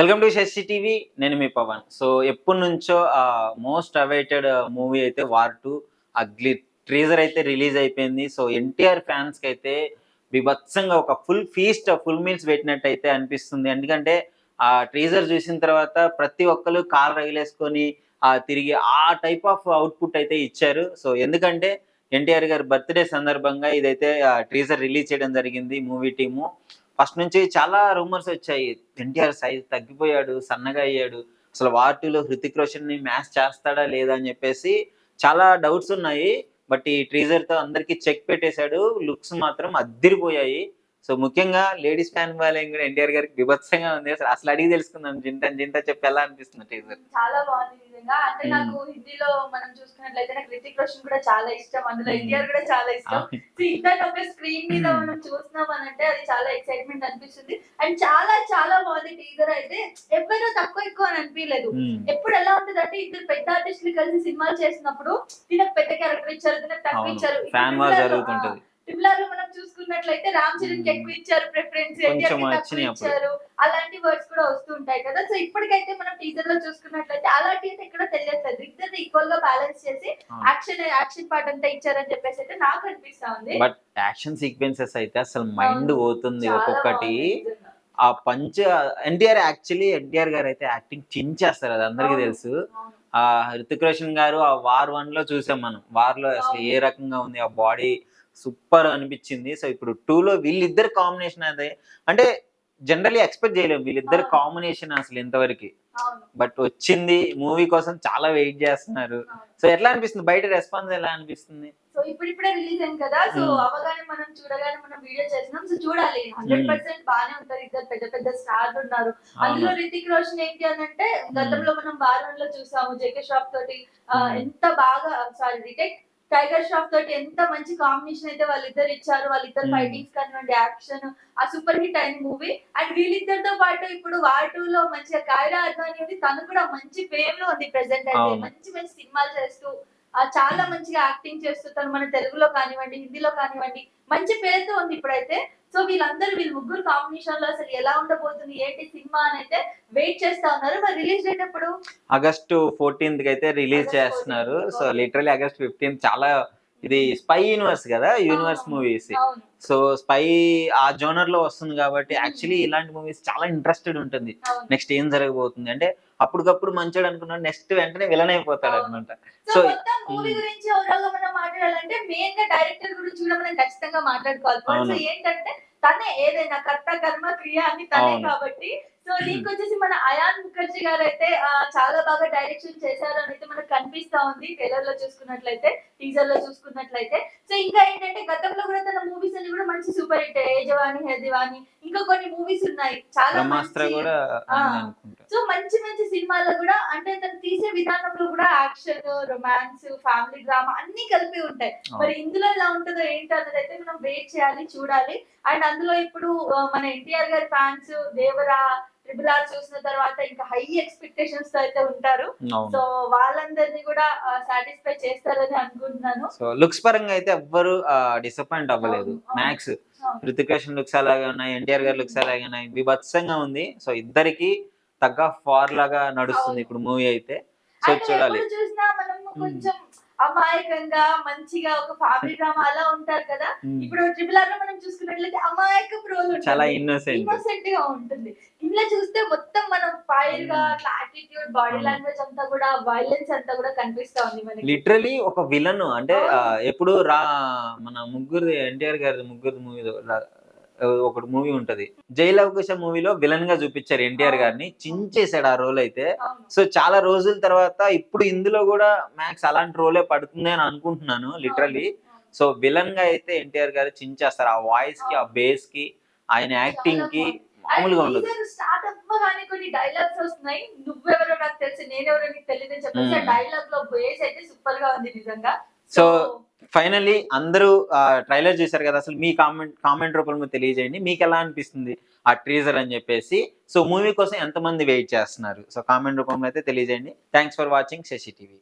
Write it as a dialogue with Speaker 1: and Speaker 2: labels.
Speaker 1: Welcome to Shashi TV నేను మీ Pawan. So ఎప్పటి నుంచో మోస్ట్ అవైటెడ్ మూవీ అయితే వార్ టూ అగ్లీ ట్రీజర్ అయితే రిలీజ్ అయిపోయింది. సో ఎన్టీఆర్ ఫ్యాన్స్కి అయితే బిభత్సంగా ఒక ఫుల్ ఫీస్ట్ ఫుల్ మీల్స్ పెట్టినట్టు అయితే అనిపిస్తుంది. ఎందుకంటే ఆ ట్రీజర్ చూసిన తర్వాత ప్రతి ఒక్కరు కార్ రగిలేసుకొని ఆ తిరిగి ఆ టైప్ ఆఫ్ అవుట్పుట్ అయితే ఇచ్చారు. సో ఎందుకంటే ఎన్టీఆర్ గారి బర్త్డే సందర్భంగా ఇదైతే ట్రీజర్ రిలీజ్ చేయడం జరిగింది మూవీ టీము ఫస్ట్ నుంచి చాలా రూమర్స్ వచ్చాయి. ఎన్టీఆర్ సైజ్ తగ్గిపోయాడు సన్నగా అయ్యాడు. అసలు వార్టీలో హృతిక్ రోషన్ని మ్యాచ్ చేస్తాడా లేదా అని చెప్పేసి చాలా డౌట్స్ ఉన్నాయి. బట్ ఈ ట్రీజర్తో అందరికి చెక్ పెట్టేశాడు. లుక్స్ మాత్రం అద్దిరిపోయాయి. సో ముఖ్యంగా లేడీస్ ఫ్యాన్ ఫాలోయింగ్ కూడా ఎన్టీఆర్ గారికి విభత్సంగా ఉంది. అసలు అసలు అడిగి తెలుసుకుందాం. జింత జింత చెప్పి ఎలా అనిపిస్తుంది ట్రీజర్
Speaker 2: చాలా బాగుంది. నిజంగా అంటే. నాకు హిందీలో మనం చూసుకున్నట్లయితే నాకు రితిక్ రోషన్ కూడా చాలా ఇష్టం. అందులో. ఎన్టీఆర్ కూడా చాలా ఇష్టం. సో ఇద్దరు ఒక స్క్రీన్ మీద. మనం చూస్తున్నాం అని అంటే అది చాలా ఎక్సైట్మెంట్ అనిపిస్తుంది. అండ్ చాలా చాలా బాగుంది టీజర్ అయితే. ఎవరో తక్కువ ఎక్కువ అని అనిపించలేదు. ఎప్పుడు ఎలా ఉంటుంది అంటే ఇద్దరు పెద్ద ఆర్టిస్టులు కలిసి సినిమాలు చేసినప్పుడు దీనికి పెద్ద క్యారెక్టర్ ఇచ్చారు దీనికి తక్కువ. ఇచ్చారు.
Speaker 1: జరుగుతుంటది.
Speaker 2: లో మనం చూసుకున్నట్లయితే రామ్ చరణ్కి ఎక్కువ ఇచ్చారు ప్రిఫరెన్స్. ఇచ్చారు. అలాంటి వర్డ్స్ కూడా వస్తూ ఉంటాయి కదా సో ఇప్పటికైతే మనం టీజర్లో చూసుకున్నట్లయితే అలాంటి అయితే ఎక్కడ తెలియట్లేదు ఇద్దరు ఈక్వల్గా బ్యాలెన్స్ చేసి. యాక్షన్ యాక్షన్ పార్ట్ అంతా ఇచ్చారని చెప్పేసి అయితే నాకు అనిపిస్తా ఉంది
Speaker 1: బట్ యాక్షన్ సీక్వెన్సెస్ అయితే అసలు మైండ్. పోతుంది ఒక్కొక్కటి. ఆ పంచ్ ఎన్టీఆర్ యాక్చువల్లీ ఎన్టీఆర్ గారు అయితే యాక్టింగ్ చించేస్తారు అది అందరికీ. తెలుసు. ఆ హృతిక్ రోషన్ గారు ఆ వార్ వన్లో చూసాం మనం వార్లో అసలు ఏ రకంగా ఉంది ఆ బాడీ సూపర్ అనిపించింది సో ఇప్పుడు టూ లో వీళ్ళిద్దరు కాంబినేషన్ అదే అంటే జనరల్లీ ఎక్స్పెక్ట్ చేయలేము. వీళ్ళిద్దరు. కాంబినేషన్ అసలు ఇంతవరకు. బట్ వచ్చింది మూవీ కోసం చాలా వెయిట్ చేస్తున్నారు. సో ఎట్లా అనిపిస్తుంది? బయట రెస్పాన్స్ ఎలా అనిపిస్తుంది?
Speaker 2: సో ఇప్పుడు ఇప్పుడే రిలీజ్ అయింది కదా. So
Speaker 1: hmm.
Speaker 2: అవగానే మనం చూడగానే మనం వీడియో చేసినాం సో చూడాలి. హండ్రెడ్ పర్సెంట్ బాగానే ఉంటది ఇద్దరు పెద్ద పెద్ద స్టార్స్ ఉన్నారు. అందులో రితిక్ రోషన్ ఏంటి అని అంటే గతంలో మనం బాలన్లో చూసాము. జేకే షాప్ తోటి
Speaker 1: Hmm.
Speaker 2: ఎంత బాగా సారీ రిటెక్ టైగర్ షాప్ తోటి ఎంత మంచి కాంబినేషన్ అయితే వాళ్ళిద్దరు ఇచ్చారు వాళ్ళిద్దరు. ఫైటింగ్స్ కానివ్వండి యాక్షన్ ఆ సూపర్ హిట్ అయిన మూవీ అండ్ వీళ్ళిద్దరితో పాటు ఇప్పుడు వార్ టూ లో మంచిగా కాయరా అద్వాని ఉంది తను కూడా మంచి ఫేమ్లో ఉంది ప్రెసెంట్ అయితే. మంచి మంచి సినిమాలు చేస్తూ చాలా మంచిగా యాక్టింగ్ చేస్తూ తను మన తెలుగులో కానివ్వండి హిందీలో కానివ్వండి మంచి పేరుతో ఉంది ఇప్పుడైతే. సో వీళ్ళందరూ వీళ్ళ ముగ్గురు కాంబినేషన్లో అసలు ఎలా ఉండబోతుంది ఏంటి సినిమా అని అయితే వెయిట్ చేస్తా ఉన్నారు. మరి రిలీజ్ డేట్ ఎప్పుడు?
Speaker 1: ఆగస్టు ఫోర్టీన్త్కి అయితే రిలీజ్ చేస్తున్నారు.
Speaker 2: 14th.
Speaker 1: So literally August fifteenth చాలా ఇది స్పై యూనివర్స్ కదా యూనివర్స్. మూవీస్ సో స్పై ఆ జోనర్లో వస్తుంది కాబట్టి
Speaker 2: Hmm.
Speaker 1: యాక్చువల్లీ ఇలాంటి మూవీస్ చాలా ఇంట్రెస్టెడ్ ఉంటుంది. నెక్స్ట్ ఏం జరగబోతుంది? అంటే అప్పటికప్పుడు మంచోడు అనుకున్నాడు నెక్స్ట్ వెంటనే విలన్ అయిపోతాడు. అనమాట
Speaker 2: సో మూవీ. గురించి ఓవరాల్ మనం మాట్లాడాలంటే మెయిన్గా డైరెక్టర్ గురించి కూడా మనం ఖచ్చితంగా మాట్లాడుకోవాలి సో. ఏంటంటే తనే ఏదైనా కర్త కర్మ క్రియ అని తనే. కాబట్టి సో దీనికి వచ్చేసి మన అయాన్ ముఖర్జీ గారు అయితే చాలా బాగా డైరెక్షన్ చేశారు అని అయితే మనకు కనిపిస్తా ఉంది ట్రైలర్లో చూసుకున్నట్లయితే టీజర్లో చూసుకున్నట్లయితే సో ఇంకా ఏంటంటే గతంలో కూడా తన మూవీస్ అన్ని కూడా మంచి సూపర్ హిట్ ఏ జవాని ఇంకా కొన్ని మూవీస్ ఉన్నాయి చాలా సో మంచి మంచి సినిమాల్లో కూడా అంటే తను తీసే విధానంలో కూడా యాక్షన్ రొమాన్స్ ఫ్యామిలీ డ్రామా అన్ని కలిపి ఉంటాయి. మరి ఇందులో ఎలా ఉంటుందో ఏంటి అన్నది అయితే మనం వెయిట్ చేయాలి చూడాలి. అండ్ అందులో ఇప్పుడు మన ఎన్టీఆర్ గారి ఫ్యాన్స్ దేవరా ట్రిపుల్ ఆర్ చూసిన తర్వాత ఇంకా హై ఎక్స్పెక్టేషన్స్తో అయితే ఉంటారు. సో వాళ్ళందరినీ కూడా సాటిస్ఫై చేస్తారని అనుకుంటున్నాను.
Speaker 1: సో లుక్స్ పరంగా అయితే ఎవ్వరు డిసప్పాయింట్ అవ్వలేదు. మ్యాక్స్ రోషన్ లుక్స్ అలాగే ఉన్నాయి ఎన్టీఆర్ గారి లుక్స్ అలాగే ఉన్నాయి. విభత్సంగా ఉంది. సో ఇద్దరికి తగ్గ ఫార్ లాగా నడుస్తుంది. ఇప్పుడు మూవీ అయితే సో చూడాలి
Speaker 2: చూసినా కొంచెం అమాయకంగా మంచిగా ఒక ఫ్యామిలీ డ్రామా అలా ఉంటారు కదా. ఇప్పుడు ట్రిపుల్ ఆర్లో మనం చూసుకున్నట్లయితే అమాయక రోల్
Speaker 1: చాలా ఇన్నోసెంట్
Speaker 2: ఇన్నోసెంట్గా ఉంటుంది ఇంట్లో చూస్తే మొత్తం మనం
Speaker 1: ఫైర్గా.
Speaker 2: అట్లా యాటిట్యూడ్ బాడీ. లాంగ్వేజ్ అంతా కూడా వైలెన్స్ అంతా కూడా కనిపిస్తా ఉంది మనకి
Speaker 1: లిటరలీ ఒక విలన్ అంటే. ఎప్పుడు రా మన ముగ్గురు ఎన్టీఆర్ గారి ముగ్గురు మూవీ ఒకటి మూవీ ఉంటది. జైల్ అవకాశం మూవీలో విలన్గా చూపించారు ఎన్టీఆర్. గారిని. చించేశాడు ఆ రోల్ అయితే. సో చాలా రోజుల తర్వాత ఇప్పుడు ఇందులో కూడా మ్యాక్స్ అలాంటి రోలే పడుతుంది అని అనుకుంటున్నాను లిటరలీ సో విలన్గా అయితే ఎన్టీఆర్ గారు చించేస్తారు. ఆ వాయిస్కి ఆ బేస్కి ఆయన యాక్టింగ్కి మామూలుగా ఉండదు.
Speaker 2: స్టార్ట్ అవ్వగానే కొన్ని డైలాగ్స్ వస్తున్నాయి. నువ్వెవరో నాకు తెలుసు నేనెవరో నీకు తెలియదు అని చెప్పేసి. డైలాగ్లో బేస్ అయితే సూపర్గా ఉంది నిజంగా.
Speaker 1: సో ఫైనల్లీ అందరూ ట్రైలర్ చూసారు కదా అసలు మీ కామెంట్ కామెంట్ రూపంలో తెలియజేయండి. మీకు ఎలా అనిపిస్తుంది ఆ ట్రీజర్ అని చెప్పేసి? సో మూవీ కోసం ఎంతమంది వెయిట్ చేస్తున్నారు? సో కామెంట్ రూపంలో అయితే తెలియజేయండి. Thanks for watching Sashi TV